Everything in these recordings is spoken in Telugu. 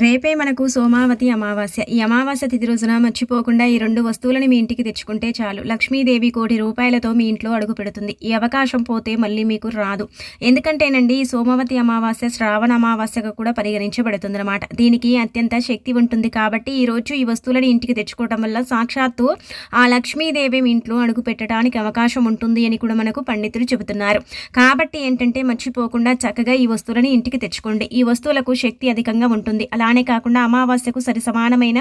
రేపే మనకు సోమావతి అమావాస్య. ఈ అమావాస్య తిథి రోజున మర్చిపోకుండా ఈ రెండు వస్తువులను మీ ఇంటికి తెచ్చుకుంటే చాలు. లక్ష్మీదేవి కోటి రూపాయలతో మీ ఇంట్లో అడుగు పెడుతుంది. ఈ అవకాశం పోతే మళ్ళీ మీకు రాదు. ఎందుకంటేనండి ఈ సోమావతి అమావాస్య శ్రావణ అమావాస్యగా కూడా పరిగణించబడుతుంది అనమాట దీనికి అత్యంత శక్తి ఉంటుంది కాబట్టి ఈ రోజు ఈ వస్తువులను ఇంటికి తెచ్చుకోవటం వల్ల సాక్షాత్తు ఆ లక్ష్మీదేవి మీ ఇంట్లో అడుగు పెట్టడానికి అవకాశం ఉంటుంది అని కూడా మనకు పండితులు చెబుతున్నారు. కాబట్టి ఏంటంటే మర్చిపోకుండా చక్కగా ఈ వస్తువులని ఇంటికి తెచ్చుకోండి. ఈ వస్తువులకు శక్తి అధికంగా ఉంటుంది. అలానే కాకుండా అమావాస్యకు సరి సమానమైన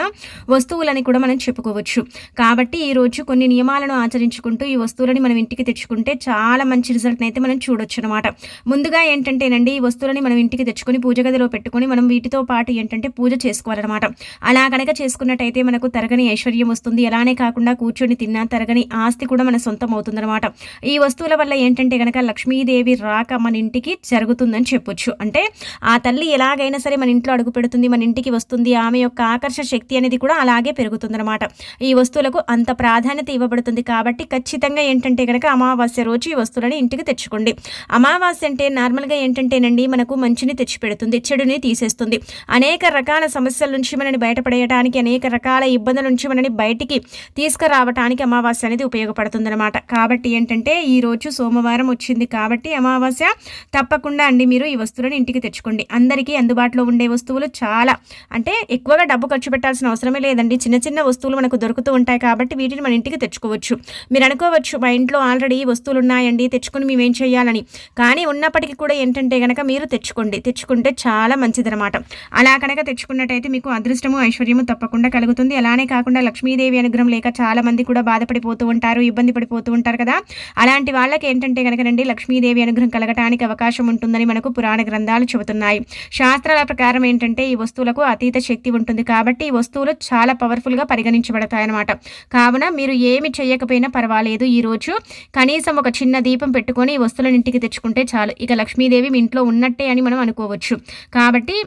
వస్తువులని కూడా మనం చెప్పుకోవచ్చు. కాబట్టి ఈ రోజు కొన్ని నియమాలను ఆచరించుకుంటూ ఈ వస్తువులని మనం ఇంటికి తెచ్చుకుంటే చాలా మంచి రిజల్ట్ని అయితే మనం చూడొచ్చు అనమాట ముందుగా ఏంటంటేనండి ఈ వస్తువులని మనం ఇంటికి తెచ్చుకొని పూజ గదిలో పెట్టుకొని మనం వీటితో పాటు ఏంటంటే పూజ చేసుకోవాలన్నమాట. అలా కనుక చేసుకున్నట్టయితే మనకు తరగని ఐశ్వర్యం వస్తుంది. అలానే కాకుండా కూర్చొని తిన్నా తరగని ఆస్తి కూడా మన సొంతం అవుతుందన్నమాట. ఈ వస్తువుల వల్ల ఏంటంటే కనుక లక్ష్మీదేవి రాక మన ఇంటికి జరుగుతుందని చెప్పొచ్చు. అంటే ఆ తల్లి ఎలాగైనా సరే మన ఇంట్లో అడుగు పెడుతుంది మన ఇంటికి వస్తుంది. ఆమె యొక్క ఆకర్షణ శక్తి అనేది కూడా అలాగే పెరుగుతుందన్నమాట. ఈ వస్తువులకు అంత ప్రాధాన్యత ఇవ్వబడుతుంది కాబట్టి ఖచ్చితంగా ఏంటంటే కనుక అమావాస్య రోజు ఈ వస్తువులని ఇంటికి తెచ్చుకోండి. అమావాస్య అంటే నార్మల్గా ఏంటంటేనండి మనకు మంచిని తెచ్చిపెడుతుంది చెడుని తీసేస్తుంది. అనేక రకాల సమస్యల నుంచి మనని బయటపడేయడానికి అనేక రకాల ఇబ్బందుల నుంచి మనని బయటికి తీసుకురావటానికి అమావాస్య అనేది ఉపయోగపడుతుంది అనమాట కాబట్టి ఏంటంటే ఈ రోజు సోమవారం వచ్చింది కాబట్టి అమావాస్య తప్పకుండా అండి మీరు ఈ వస్తువులను ఇంటికి తెచ్చుకోండి. అందరికీ అందుబాటులో ఉండే వస్తువులు చాలా చాలా. అంటే ఎక్కువగా డబ్బు ఖర్చు పెట్టాల్సిన అవసరమే లేదండి. చిన్న చిన్న వస్తువులు మనకు దొరుకుతూ ఉంటాయి కాబట్టి వీటిని మన ఇంటికి తెచ్చుకోవచ్చు. మీరు అనుకోవచ్చు మా ఇంట్లో ఆల్రెడీ వస్తువులు ఉన్నాయండి తెచ్చుకుని మేము ఏం చేయాలని. కానీ ఉన్నప్పటికీ కూడా ఏంటంటే కనుక మీరు తెచ్చుకోండి. తెచ్చుకుంటే చాలా మంచిదనమాట అలా కనుక తెచ్చుకున్నట్టయితే మీకు అదృష్టము ఐశ్వర్యము తప్పకుండా కలుగుతుంది. అలానే కాకుండా లక్ష్మీదేవి అనుగ్రహం లేక చాలా మంది కూడా బాధపడిపోతూ ఉంటారు ఇబ్బంది పడిపోతూ ఉంటారు కదా. అలాంటి వాళ్ళకి ఏంటంటే కనుకనండి లక్ష్మీదేవి అనుగ్రహం కలగటానికి అవకాశం ఉంటుందని మనకు పురాణ గ్రంథాలు చెబుతున్నాయి. శాస్త్రాల ప్రకారం ఏంటంటే ఈ వస్తువులకు అతీత శక్తి ఉంటుంది కాబట్టి ఈ వస్తువులు చాలా పవర్ఫుల్గా పరిగణించబడతాయి అన్నమాట కావున మీరు ఏమి చేయకపోయినా పర్వాలేదు. ఈరోజు కనీసం ఒక చిన్న దీపం పెట్టుకొని ఈ వస్తువులను ఇంటికి తెచ్చుకుంటే చాలు. ఇక లక్ష్మీదేవి మీ ఇంట్లో ఉన్నట్టే అని మనం అనుకోవచ్చు. కాబట్టి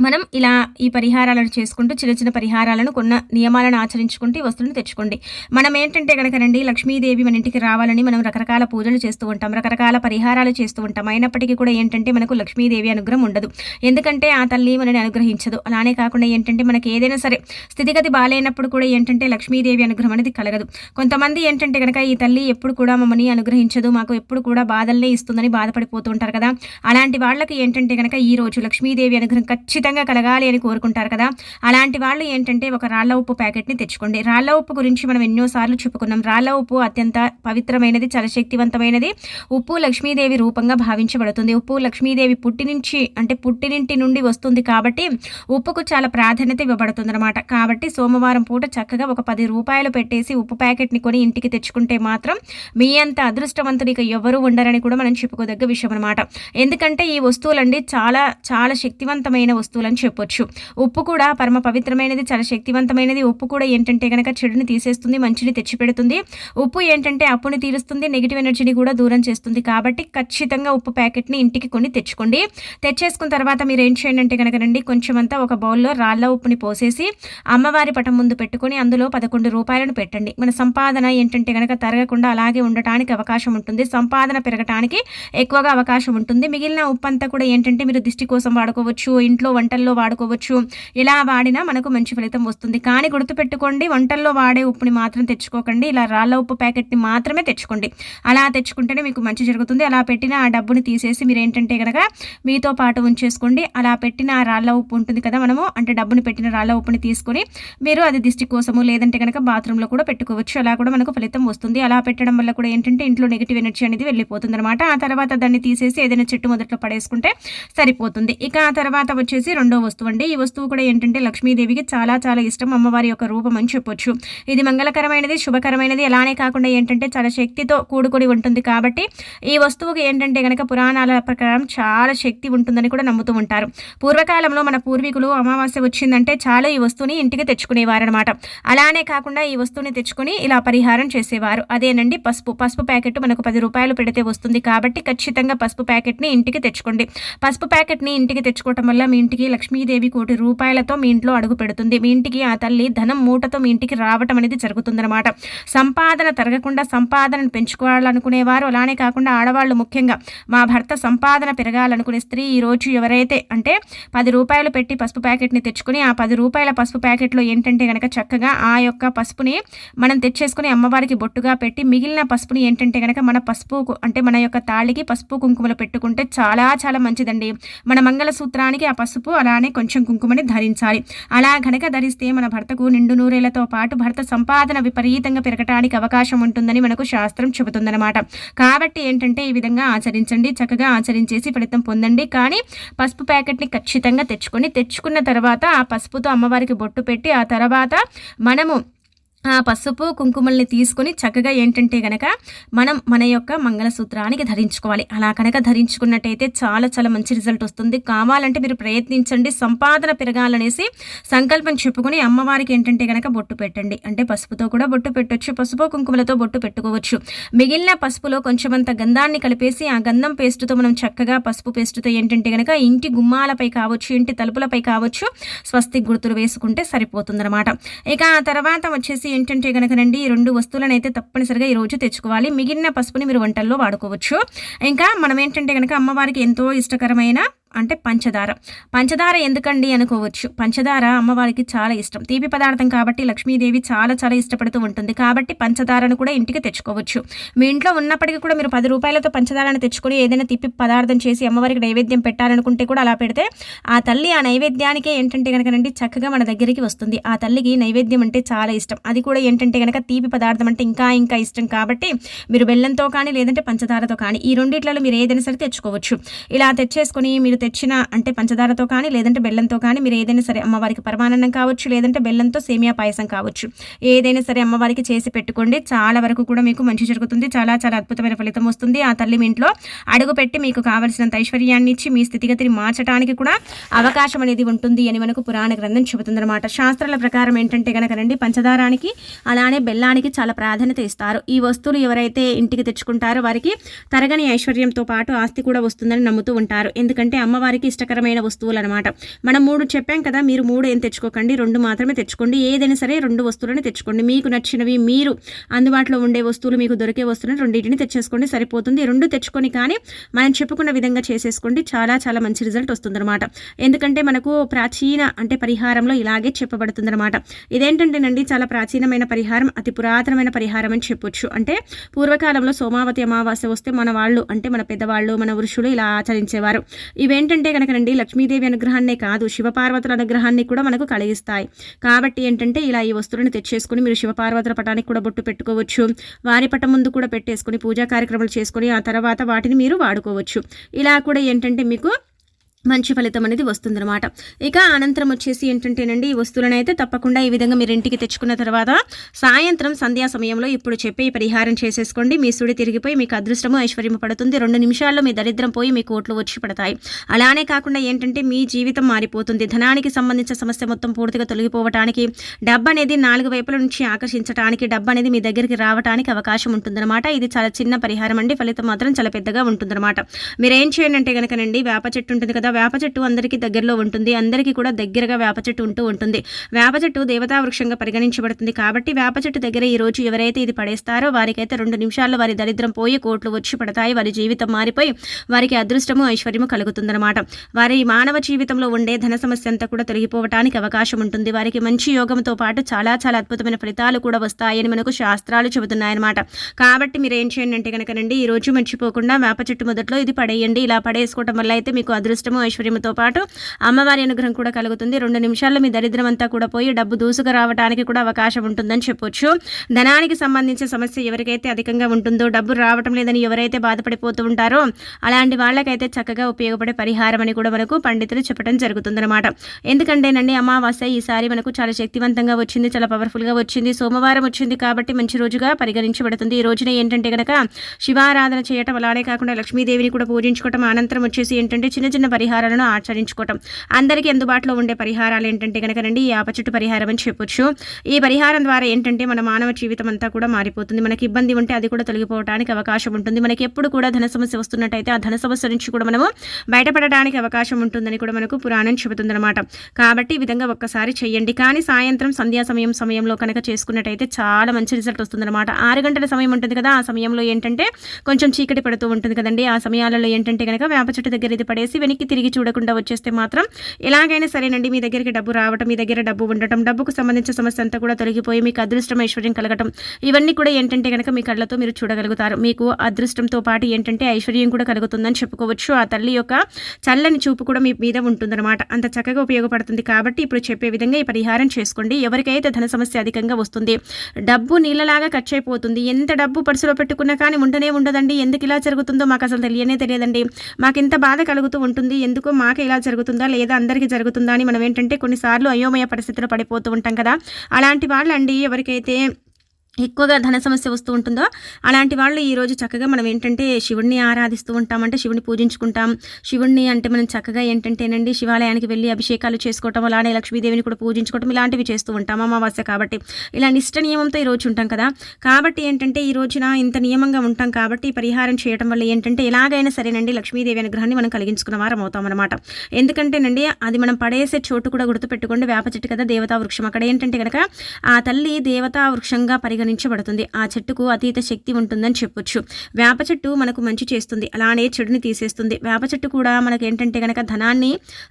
మనం ఇలా ఈ పరిహారాలను చేసుకుంటూ చిన్న చిన్న పరిహారాలను కొన్న నియమాలను ఆచరించుకుంటూ వస్తువులను తెచ్చుకోండి. మనం ఏంటంటే కనుకనండి లక్ష్మీదేవి మన ఇంటికి రావాలని మనం రకరకాల పూజలు చేస్తూ ఉంటాం రకరకాల పరిహారాలు చేస్తూ ఉంటాం. అయినప్పటికీ కూడా ఏంటంటే మనకు లక్ష్మీదేవి అనుగ్రహం ఉండదు. ఎందుకంటే ఆ తల్లి మనని అనుగ్రహించదు. అలానే కాకుండా ఏంటంటే మనకి ఏదైనా సరే స్థితిగతి బాగాలేనప్పుడు కూడా ఏంటంటే లక్ష్మీదేవి అనుగ్రహం అనేది కలగదు. కొంతమంది ఏంటంటే కనుక ఈ తల్లి ఎప్పుడు కూడా మమ్మల్ని అనుగ్రహించదు మాకు ఎప్పుడు కూడా బాధల్నే ఇస్తుందని బాధపడిపోతూ ఉంటారు కదా. అలాంటి వాళ్ళకి ఏంటంటే కనుక ఈ రోజు లక్ష్మీదేవి అనుగ్రహం ఖచ్చితంగా ఖచ్చితంగా కలగాలి అని కోరుకుంటారు కదా. అలాంటి వాళ్ళు ఏంటంటే ఒక రాళ్ళ ఉప్పు ప్యాకెట్ని తెచ్చుకోండి. రాళ్ళ ఉప్పు గురించి మనం ఎన్నోసార్లు చెప్పుకున్నాం. రాళ్ళ ఉప్పు అత్యంత పవిత్రమైనది చాలా శక్తివంతమైనది ఉప్పు లక్ష్మీదేవి రూపంగా భావించబడుతుంది. ఉప్పు లక్ష్మీదేవి పుట్టి నుంచి అంటే పుట్టినింటి నుండి వస్తుంది కాబట్టి ఉప్పుకు చాలా ప్రాధాన్యత ఇవ్వబడుతుంది అనమాట కాబట్టి సోమవారం పూట చక్కగా ఒక పది రూపాయలు పెట్టేసి ఉప్పు ప్యాకెట్ని కొని ఇంటికి తెచ్చుకుంటే మాత్రం మీ అంత అదృష్టవంతులు ఇక ఎవరు ఉండరని కూడా మనం చెప్పుకోదగ్గ విషయం అనమాట ఎందుకంటే ఈ వస్తువులండి చాలా చాలా శక్తివంతమైన వస్తువులు వస్తువులని చెప్పొచ్చు. ఉప్పు కూడా పరమ పవిత్రమైనది చాలా శక్తివంతమైనది. ఉప్పు కూడా ఏంటంటే కనుక చెడుని తీసేస్తుంది మంచిని తెచ్చిపెడుతుంది. ఉప్పు ఏంటంటే అప్పుని తీరుస్తుంది నెగిటివ్ ఎనర్జీని కూడా దూరం చేస్తుంది. కాబట్టి ఖచ్చితంగా ఉప్పు ప్యాకెట్ని ఇంటికి కొన్ని తెచ్చుకోండి. తెచ్చేసుకున్న తర్వాత మీరు ఏం చేయండి అంటే కనుక రండి కొంచెం అంతా ఒక బౌల్లో రాళ్ళ ఉప్పుని పోసేసి అమ్మవారి పటం ముందు పెట్టుకొని అందులో పదకొండు రూపాయలను పెట్టండి. మన సంపాదన ఏంటంటే కనుక తరగకుండా అలాగే ఉండటానికి అవకాశం ఉంటుంది. సంపాదన పెరగటానికి ఎక్కువగా అవకాశం ఉంటుంది. మిగిలిన ఉప్పు అంతా కూడా ఏంటంటే మీరు దిష్టి కోసం వాడుకోవచ్చు ఇంట్లో వంట వంటల్లో వాడుకోవచ్చు. ఇలా వాడినా మనకు మంచి ఫలితం వస్తుంది. కానీ గుర్తుపెట్టుకోండి వంటల్లో వాడే ఉప్పుని మాత్రం తెచ్చుకోకండి. ఇలా రాళ్ళ ఉప్పు ప్యాకెట్ని మాత్రమే తెచ్చుకోండి. అలా తెచ్చుకుంటేనే మీకు మంచి జరుగుతుంది. అలా పెట్టిన ఆ డబ్బుని తీసేసి మీరు ఏంటంటే కనుక మీతో పాటు ఉంచేసుకోండి. అలా పెట్టిన ఆ రాళ్ళ ఉప్పు ఉంటుంది కదా మనము అంటే డబ్బుని పెట్టిన రాళ్ళ ఉప్పుని తీసుకొని మీరు అది దిష్టి కోసము లేదంటే కనుక బాత్రూంలో కూడా పెట్టుకోవచ్చు. అలా కూడా మనకు ఫలితం వస్తుంది. అలా పెట్టడం వల్ల కూడా ఏంటంటే ఇంట్లో నెగిటివ్ ఎనర్జీ అనేది వెళ్ళిపోతుంది అనమాట ఆ తర్వాత దాన్ని తీసేసి ఏదైనా చెట్టు మొదట్లో పడేసుకుంటే సరిపోతుంది. ఇక ఆ తర్వాత వచ్చేసి రెండో వస్తువు అండి. ఈ వస్తువు కూడా ఏంటంటే లక్ష్మీదేవికి చాలా చాలా ఇష్టం. అమ్మవారి యొక్క రూపం అని చెప్పొచ్చు. ఇది మంగళకరమైనది శుభకరమైనది. అలానే కాకుండా ఏంటంటే చాలా శక్తితో కూడుకొని ఉంటుంది కాబట్టి ఈ వస్తువుకి ఏంటంటే కనుక పురాణాల ప్రకారం చాలా శక్తి ఉంటుందని కూడా నమ్ముతూ ఉంటారు. పూర్వకాలంలో మన పూర్వీకులు అమావాస్య వచ్చిందంటే చాలా ఈ వస్తువుని ఇంటికి తెచ్చుకునేవారనమాట. అలానే కాకుండా ఈ వస్తువుని తెచ్చుకుని ఇలా పరిహారం చేసేవారు. అదేనండి పసుపు. పసుపు ప్యాకెట్ మనకు పది రూపాయలు పెడితే వస్తుంది కాబట్టి ఖచ్చితంగా పసుపు ప్యాకెట్ని ఇంటికి తెచ్చుకోండి. పసుపు ప్యాకెట్ని ఇంటికి తెచ్చుకోవటం వల్ల మీ ఇంటికి లక్ష్మీదేవి కోటి రూపాయలతో మీ ఇంట్లో అడుగు పెడుతుంది. మీ ఇంటికి ఆ తల్లి ధనం మూటతో మీ ఇంటికి రావటం అనేది జరుగుతుందన్నమాట. సంపాదన తరగకుండా సంపాదనను పెంచుకోవాలనుకునేవారు. అలానే కాకుండా ఆడవాళ్ళు ముఖ్యంగా మా భర్త సంపాదన పెరగాలనుకునే స్త్రీ ఈ రోజు ఎవరైతే అంటే పది రూపాయలు పెట్టి పసుపు ప్యాకెట్ని తెచ్చుకుని ఆ పది రూపాయల పసుపు ప్యాకెట్లో ఏంటంటే కనుక చక్కగా ఆ యొక్క పసుపుని మనం తెచ్చేసుకుని అమ్మవారికి బొట్టుగా పెట్టి మిగిలిన పసుపుని ఏంటంటే కనుక మన పసుపు అంటే మన యొక్క తాళికి పసుపు కుంకుమలు పెట్టుకుంటే చాలా చాలా మంచిదండి. మన మంగళసూత్రానికి ఆ పసుపు అలానే కొంచెం కుంకుమని ధరించాలి. అలా గనక ధరిస్తే మన భర్తకు నిండు నూరేళ్ళతో పాటు భర్త సంపాదన విపరీతంగా పెరగటానికి అవకాశం ఉంటుందని మనకు శాస్త్రం చెబుతుందన్నమాట. కాబట్టి ఏంటంటే ఈ విధంగా ఆచరించండి చక్కగా ఆచరించేసి ఫలితం పొందండి. కానీ పసుపు ప్యాకెట్ని ఖచ్చితంగా తెచ్చుకొని తెచ్చుకున్న తర్వాత ఆ పసుపుతో అమ్మవారికి బొట్టు పెట్టి ఆ తర్వాత మనము పసుపు కుంకుమల్ని తీసుకొని చక్కగా ఏంటంటే గనక మనం మన యొక్క మంగళసూత్రానికి ధరించుకోవాలి. అలా కనుక ధరించుకున్నట్టయితే చాలా చాలా మంచి రిజల్ట్ వస్తుంది. కావాలంటే మీరు ప్రయత్నించండి. సంపాదన పెరగాలనేసి సంకల్పం చెప్పుకొని అమ్మవారికి ఏంటంటే గనక బొట్టు పెట్టండి. అంటే పసుపుతో కూడా బొట్టు పెట్టొచ్చు పసుపు కుంకుమలతో బొట్టు పెట్టుకోవచ్చు. మిగిలిన పసుపులో కొంచెమంత గంధాన్ని కలిపేసి ఆ గంధం పేస్టుతో మనం చక్కగా పసుపు పేస్టుతో ఏంటంటే గనక ఇంటి గుమ్మాలపై కావచ్చు ఇంటి తలుపులపై కావచ్చు స్వస్తి గుర్తులు వేసుకుంటే సరిపోతుందన్నమాట. ఇక ఆ తర్వాత వచ్చేసి ఏంటంటే కనుకనండి ఈ రెండు వస్తువులను అయితే తప్పనిసరిగా ఈరోజు తెచ్చుకోవాలి. మిగిలిన పసుపుని మీరు వంటల్లో వాడుకోవచ్చు. ఇంకా మనం ఏంటంటే కనుక అమ్మవారికి ఎంతో ఇష్టకరమైన అంటే పంచదార. పంచదార ఎందుకండి అనుకోవచ్చు. పంచదార అమ్మవారికి చాలా ఇష్టం. తీపి పదార్థం కాబట్టి లక్ష్మీదేవి చాలా చాలా ఇష్టపడుతూ ఉంటుంది. కాబట్టి పంచదారను కూడా ఇంటికి తెచ్చుకోవచ్చు. మీ ఇంట్లో ఉన్నప్పటికీ కూడా మీరు పది రూపాయలతో పంచదారను తెచ్చుకొని ఏదైనా తీపి పదార్థం చేసి అమ్మవారికి నైవేద్యం పెట్టాలనుకుంటే కూడా అలా పెడితే ఆ తల్లి ఆ నైవేద్యానికే ఏంటంటే కనుకనండి చక్కగా మన దగ్గరికి వస్తుంది. ఆ తల్లికి నైవేద్యం అంటే చాలా ఇష్టం. అది కూడా ఏంటంటే కనుక తీపి పదార్థం అంటే ఇంకా ఇంకా ఇష్టం కాబట్టి మీరు బెల్లంతో కానీ లేదంటే పంచదారతో కానీ ఈ రెండిట్లలో మీరు ఏదైనా సరే తెచ్చుకోవచ్చు. ఇలా తెచ్చేసుకొని మీరు తెచ్చిన అంటే పంచదారతో కానీ లేదంటే బెల్లంతో కానీ మీరు ఏదైనా సరే అమ్మవారికి పరమానందం కావచ్చు లేదంటే బెల్లంతో సేమియా పాయసం కావచ్చు ఏదైనా సరే అమ్మవారికి చేసి పెట్టుకోండి. చాలా వరకు కూడా మీకు మంచి జరుగుతుంది. చాలా చాలా అద్భుతమైన ఫలితం వస్తుంది. ఆ తల్లి ఇంట్లో అడుగు పెట్టి మీకు కావలసినంత ఐశ్వర్యాన్ని ఇచ్చి మీ స్థితిగతిని మార్చడానికి కూడా అవకాశం అనేది ఉంటుంది అని మనకు పురాణ గ్రంథం చెబుతుందన్నమాట. శాస్త్రాల ప్రకారం ఏంటంటే కనుక రండి పంచదారానికి అలానే బెల్లానికి చాలా ప్రాధాన్యత ఇస్తారు. ఈ వస్తువులు ఎవరైతే ఇంటికి తెచ్చుకుంటారో వారికి తరగని ఐశ్వర్యంతో పాటు ఆస్తి కూడా వస్తుందని నమ్ముతూ ఉంటారు. ఎందుకంటే అమ్మవారికి ఇష్టకరమైన వస్తువులు అనమాట మనం మూడు చెప్పాం కదా మీరు మూడు ఏం తెచ్చుకోకండి రెండు మాత్రమే తెచ్చుకోండి ఏదైనా సరే రెండు వస్తువులని తెచ్చుకోండి. మీకు నచ్చినవి మీరు అందుబాటులో ఉండే వస్తువులు మీకు దొరికే వస్తువులను రెండింటిని తెచ్చేసుకోండి సరిపోతుంది. రెండు తెచ్చుకొని కానీ మనం చెప్పుకున్న విధంగా చేసేసుకోండి చాలా చాలా మంచి రిజల్ట్ వస్తుందన్నమాట. ఎందుకంటే మనకు ప్రాచీన అంటే పరిహారంలో ఇలాగే చెప్పబడుతుందన్నమాట. ఇదేంటంటేనండి చాలా ప్రాచీనమైన పరిహారం అతి పురాతనమైన పరిహారం అని చెప్పొచ్చు. అంటే పూర్వకాలంలో సోమావతి అమావాస్య వస్తే మన వాళ్ళు అంటే మన పెద్దవాళ్ళు మన వృషులు ఇలా ఆచరించేవారు. ఇవే ఏంటంటే కనుకనండి లక్ష్మీదేవి అనుగ్రహాన్నే కాదు శివపార్వతుల అనుగ్రహాన్ని కూడా మనకు కలిగిస్తాయి. కాబట్టి ఏంటంటే ఇలా ఈ వస్తువులను తెచ్చేసుకుని మీరు శివపార్వతుల పటానికి కూడా బొట్టు పెట్టుకోవచ్చు. వారి పటం ముందు కూడా పెట్టేసుకుని పూజా కార్యక్రమాలు చేసుకుని ఆ తర్వాత వాటిని మీరు వాడుకోవచ్చు. ఇలా కూడా ఏంటంటే మీకు మంచి ఫలితం అనేది వస్తుందన్నమాట. ఇక అనంతరం వచ్చేసి ఏంటంటేనండి ఈ వస్తువులను అయితే తప్పకుండా ఈ విధంగా మీరు ఇంటికి తెచ్చుకున్న తర్వాత సాయంత్రం సంధ్యా సమయంలో ఇప్పుడు చెప్పి పరిహారం చేసేసుకోండి. మీ సుడి తిరిగిపోయి మీకు అదృష్టము ఐశ్వర్యము పడుతుంది. రెండు నిమిషాల్లో మీ దరిద్రం పోయి మీ కోట్లు వచ్చి పడతాయి. అలానే కాకుండా ఏంటంటే మీ జీవితం మారిపోతుంది. ధనానికి సంబంధించిన సమస్య మొత్తం పూర్తిగా తొలగిపోవటానికి డబ్బు అనేది నాలుగు వైపుల నుంచి ఆకర్షించడానికి డబ్బు అనేది మీ దగ్గరికి రావడానికి అవకాశం ఉంటుందన్నమాట. ఇది చాలా చిన్న పరిహారం అండి. ఫలితం మాత్రం చాలా పెద్దగా ఉంటుందన్నమాట. మీరు ఏం చేయండి అంటే కనుకనండి వేప చెట్టు ఉంటుంది కదా వేప చెట్టు అందరికీ దగ్గరలో ఉంటుంది. అందరికీ కూడా దగ్గరగా వేప చెట్టు ఉంటూ ఉంటుంది. వేప చెట్టు దేవతా వృక్షంగా పరిగణించబడుతుంది. కాబట్టి వేప చెట్టు దగ్గర ఈ రోజు ఎవరైతే ఇది పడేస్తారో వారికైతే రెండు నిమిషాల్లో వారి దరిద్రం పోయి కోట్లు వచ్చి పడతాయి. వారి జీవితం మారిపోయి వారికి అదృష్టము ఐశ్వర్యము కలుగుతుందన్నమాట. వారి మానవ జీవితంలో ఉండే ధన సమస్య అంతా కూడా తొలగిపోవటానికి అవకాశం ఉంటుంది. వారికి మంచి యోగంతో పాటు చాలా చాలా అద్భుతమైన ఫలితాలు కూడా వస్తాయని మనకు శాస్త్రాలు చెబుతున్నాయన్నమాట. కాబట్టి మీరు ఏం చేయండి అంటే కనుకనండి ఈ రోజు మర్చిపోకుండా వేప చెట్టు మొదట్లో ఇది పడేయండి. ఇలా పడేసుకోవటం వల్ల అయితే మీకు అదృష్టము ఐశ్వర్యంతో పాటు అమ్మవారి అనుగ్రహం కూడా కలుగుతుంది. రెండు నిమిషాల్లో మీ దరిద్రం అంతా కూడా పోయి డబ్బు దూసుకు రావడానికి కూడా అవకాశం ఉంటుందని చెప్పొచ్చు. ధనానికి సంబంధించిన సమస్య ఎవరికైతే అధికంగా ఉంటుందో డబ్బు రావటం లేదని ఎవరైతే బాధపడిపోతూ ఉంటారో అలాంటి వాళ్ళకైతే చక్కగా ఉపయోగపడే పరిహారం అని కూడా మనకు పండితులు చెప్పడం జరుగుతుందన్నమాట. ఎందుకంటేనండి అమావాస్య ఈసారి మనకు చాలా శక్తివంతంగా వచ్చింది చాలా పవర్ఫుల్గా వచ్చింది. సోమవారం వచ్చింది కాబట్టి మంచి రోజుగా పరిగణించబడుతుంది. ఈ రోజున ఏంటంటే కనుక శివారాధన చేయటం అలానే కాకుండా లక్ష్మీదేవిని కూడా పూజించుకోవటం అనంతరం వచ్చేసి ఏంటంటే చిన్న చిన్న పరిహారం పరిహారాలను ఆచరించుకోవటం. అందరికీ అందుబాటులో ఉండే పరిహారాలు ఏంటంటే కనుక రండి ఈ ఆపచెట్టు పరిహారం అని చెప్పొచ్చు. ఈ పరిహారం ద్వారా ఏంటంటే మన మానవ జీవితం అంతా కూడా మారిపోతుంది. మనకి ఇబ్బంది ఉంటే అది కూడా తొలగిపోవడానికి అవకాశం ఉంటుంది. మనకి ఎప్పుడు కూడా ధన సమస్య వస్తున్నట్టయితే ఆ ధన సమస్య నుంచి కూడా మనము బయటపడడానికి అవకాశం ఉంటుందని కూడా మనకు పురాణం చెబుతుందన్నమాట. కాబట్టి ఈ విధంగా ఒక్కసారి చేయండి కానీ సాయంత్రం సంధ్యా సమయం సమయంలో కనుక చేసుకున్నట్టయితే చాలా మంచి రిజల్ట్ వస్తుందన్నమాట. ఆరు గంటల సమయం ఉంటుంది కదా ఆ సమయంలో ఏంటంటే కొంచెం చీకటి పడుతూ ఉంటుంది కదండి. ఆ సమయాలలో ఏంటంటే కనుక వేప చెట్టు దగ్గర ఇది పడేసి వెనక్కి తిరిగి చూడకుండా వచ్చేస్తే మాత్రం ఎలాగైనా సరేనండి మీ దగ్గరికి డబ్బు రావటం మీ దగ్గర డబ్బు ఉండటం డబ్బుకు సంబంధించిన సమస్య అంతా కూడా తొలగిపోయి మీకు అదృష్టం ఐశ్వర్యం కలగటం ఇవన్నీ కూడా ఏంటంటే కనుక మీ కళ్ళతో మీరు చూడగలుగుతారు. మీకు అదృష్టంతో పాటు ఏంటంటే ఐశ్వర్యం కూడా కలుగుతుందని చెప్పుకోవచ్చు. ఆ తల్లి యొక్క చల్లని చూపు కూడా మీ మీద ఉంటుందన్నమాట. అంత చక్కగా ఉపయోగపడుతుంది కాబట్టి ఇప్పుడు చెప్పే విధంగా ఈ పరిహారం చేసుకోండి. ఎవరికైతే ధన సమస్య అధికంగా వస్తుంది డబ్బు నీళ్ళలాగా ఖర్చు అయిపోతుంది. ఎంత డబ్బు పర్సులో పెట్టుకున్నా కానీ ఉండనే ఉండదండి. ఎందుకు ఇలా జరుగుతుందో మాకు అసలు తెలియనే తెలియదండి. మాకు ఇంత బాధ కలుగుతూ ఉంటుంది. ఎందుకో మాకు ఇలా జరుగుతుందా లేదా అందరికీ జరుగుతుందా అని మనం ఏంటంటే కొన్నిసార్లు అయోమయ పరిస్థితిలో పడిపోతూ ఉంటాం కదా. అలాంటి వాళ్ళండి ఎవరికైతే ఎక్కువగా ధన సమస్య వస్తూ ఉంటుందో? అలాంటి వాళ్ళు ఈరోజు చక్కగా మనం ఏంటంటే శివుడిని ఆరాధిస్తూ ఉంటామంటే శివుణ్ణి శివుని పూజించుకుంటాం. శివుడిని అంటే మనం చక్కగా ఏంటంటేనండి శివాలయానికి వెళ్ళి అభిషేకాలు చేసుకోవటం అలానే లక్ష్మీదేవిని కూడా పూజించుకోవటం ఇలాంటివి చేస్తూ ఉంటాం అమావాస్య కాబట్టి. ఇలా నిష్ట నియమంతో ఈరోజు ఉంటాం కదా. కాబట్టి ఏంటంటే ఈ రోజున ఇంత నియమంగా ఉంటాం కాబట్టి పరిహారం చేయడం వల్ల ఏంటంటే ఎలాగైనా సరేనండి లక్ష్మీదేవి అనుగ్రహాన్ని మనం కలిగించుకున్న వారం అవుతాం అనమాట ఎందుకంటేనండి అది మనం పడేసే చోటు కూడా గుర్తుపెట్టుకోండి. వేప చెట్టు కదా దేవతా వృక్షం. అక్కడ ఏంటంటే కనుక ఆ తల్లి దేవతా వృక్షంగా పరిగణ పరిగణించబడుతుంది ఆ చెట్టుకు అతీత శక్తి ఉంటుందని చెప్పొచ్చు. వేప చెట్టు మనకు మంచి చేస్తుంది. అలానే చెడుని తీసేస్తుంది. వేప చెట్టు కూడా మనకు ఏంటంటే కనుక ధనాన్ని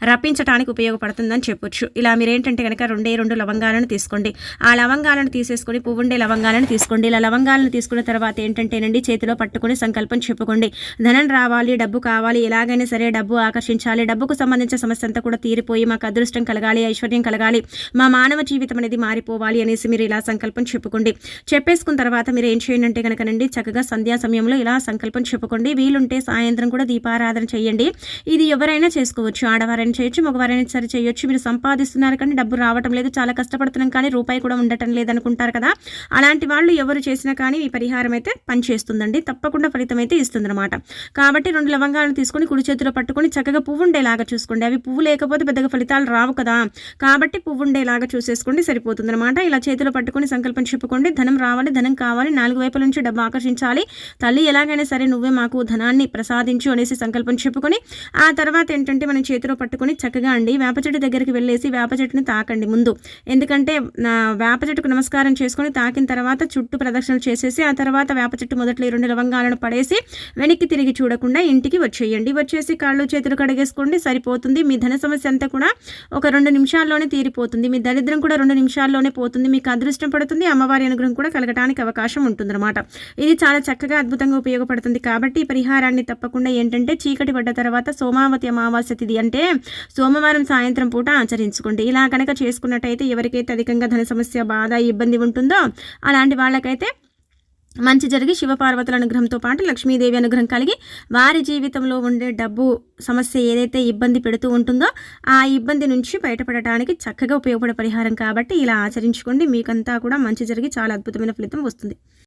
రప్పించడానికి ఉపయోగపడుతుందని చెప్పొచ్చు. ఇలా మీరేంటంటే కనుక రెండే రెండు లవంగాలను తీసుకోండి. ఆ లవంగాలను తీసేసుకొని పువ్వుండే లవంగాలను తీసుకోండి. ఇలా లవంగాలను తీసుకున్న తర్వాత ఏంటంటేనండి చేతిలో పట్టుకుని సంకల్పం చెప్పుకోండి. ధనం రావాలి డబ్బు కావాలి ఎలాగైనా సరే డబ్బు ఆకర్షించాలి. డబ్బుకు సంబంధించిన సమస్య అంతా కూడా తీరిపోయి మాకు అదృష్టం కలగాలి ఐశ్వర్యం కలగాలి. మా మానవ జీవితం అనేది మారిపోవాలి అనేసి మీరు ఇలా సంకల్పం చెప్పుకోండి. చెప్పేసుకున్న తర్వాత మీరు ఏం చేయండి అంటే కనుకనండి చక్కగా సంధ్యా సమయంలో ఇలా సంకల్పం చెప్పుకోండి. వీలుంటే సాయంత్రం కూడా దీపారాధన చేయండి. ఇది ఎవరైనా చేసుకోవచ్చు. ఆడవారైనా చేయొచ్చు మగవారైనా సరే చేయొచ్చు. మీరు సంపాదిస్తున్నారు కానీ డబ్బు రావటం లేదు చాలా కష్టపడుతున్నాం కానీ రూపాయి కూడా ఉండటం లేదనుకుంటారు కదా. అలాంటి వాళ్ళు ఎవరు చేసినా కానీ ఈ పరిహారం అయితే పనిచేస్తుందండి. తప్పకుండా ఫలితం అయితే ఇస్తుందన్నమాట. కాబట్టి రెండు లవంగాలను తీసుకొని కుడి చేతిలో పట్టుకొని చక్కగా పువ్వు ఉండేలాగా చూసుకోండి. అవి పువ్వు లేకపోతే పెద్దగా ఫలితాలు రావు కదా. కాబట్టి పువ్వు ఉండేలాగా చూసేసుకోండి సరిపోతుంది అనమాట ఇలా చేతిలో పట్టుకొని సంకల్పం చెప్పుకోండి. ధన రావాలి ధనం కావాలి నాలుగు వైపుల నుంచి డబ్బు ఆకర్షించాలి. తల్లి ఎలాగైనా సరే నువ్వే మాకు ధనాన్ని ప్రసాదించు అనేసి సంకల్పం చెప్పుకొని ఆ తర్వాత ఏంటంటే మనం చేతిలో పట్టుకొని చక్కగా అండి వేప చెట్టు దగ్గరికి వెళ్ళేసి వేప చెట్టుని తాకండి ముందు. ఎందుకంటే వేప చెట్టుకు నమస్కారం చేసుకొని తాకిన తర్వాత చుట్టూ ప్రదక్షిణలు చేసేసి ఆ తర్వాత వేప చెట్టు మొదట్లో ఈ రెండు లవంగాలను పడేసి వెనక్కి తిరిగి చూడకుండా ఇంటికి వచ్చేయండి. వచ్చేసి కాళ్ళు చేతులు కడిగేసుకోండి సరిపోతుంది. మీ ధన సమస్య అంతా కూడా ఒక రెండు నిమిషాల్లోనే తీరిపోతుంది. మీ దరిద్రం కూడా రెండు నిమిషాల్లోనే పోతుంది. మీకు అదృష్టం పడుతుంది అమ్మవారి అనుగ్రహం కూడా కలగటానికి అవకాశం ఉంటుందన్నమాట. ఇది చాలా చక్కగా అద్భుతంగా ఉపయోగపడుతుంది. కాబట్టి పరిహారాన్ని తప్పకుండా ఏంటంటే చీకటి పడ్డ తర్వాత సోమావతి అమావాస్య తిథి అంటే సోమవారం సాయంత్రం పూట ఆచరించుకోండి. ఇలా కనుక చేసుకున్నట్టయితే ఎవరికైతే అధికంగా ధన సమస్య బాధ ఇబ్బంది ఉంటుందో అలాంటి వాళ్ళకైతే మంచి జరిగి శివపార్వతుల అనుగ్రహంతో పాటు లక్ష్మీదేవి అనుగ్రహం కలిగి వారి జీవితంలో ఉండే డబ్బు సమస్య ఏదైతే ఇబ్బంది పెడుతూ ఉంటుందో ఆ ఇబ్బంది నుంచి బయటపడటానికి చక్కగా ఉపయోగపడే పరిహారం కాబట్టి ఇలా ఆచరించుకోండి. మీకంతా కూడా మంచి జరిగి చాలా అద్భుతమైన ఫలితం వస్తుంది.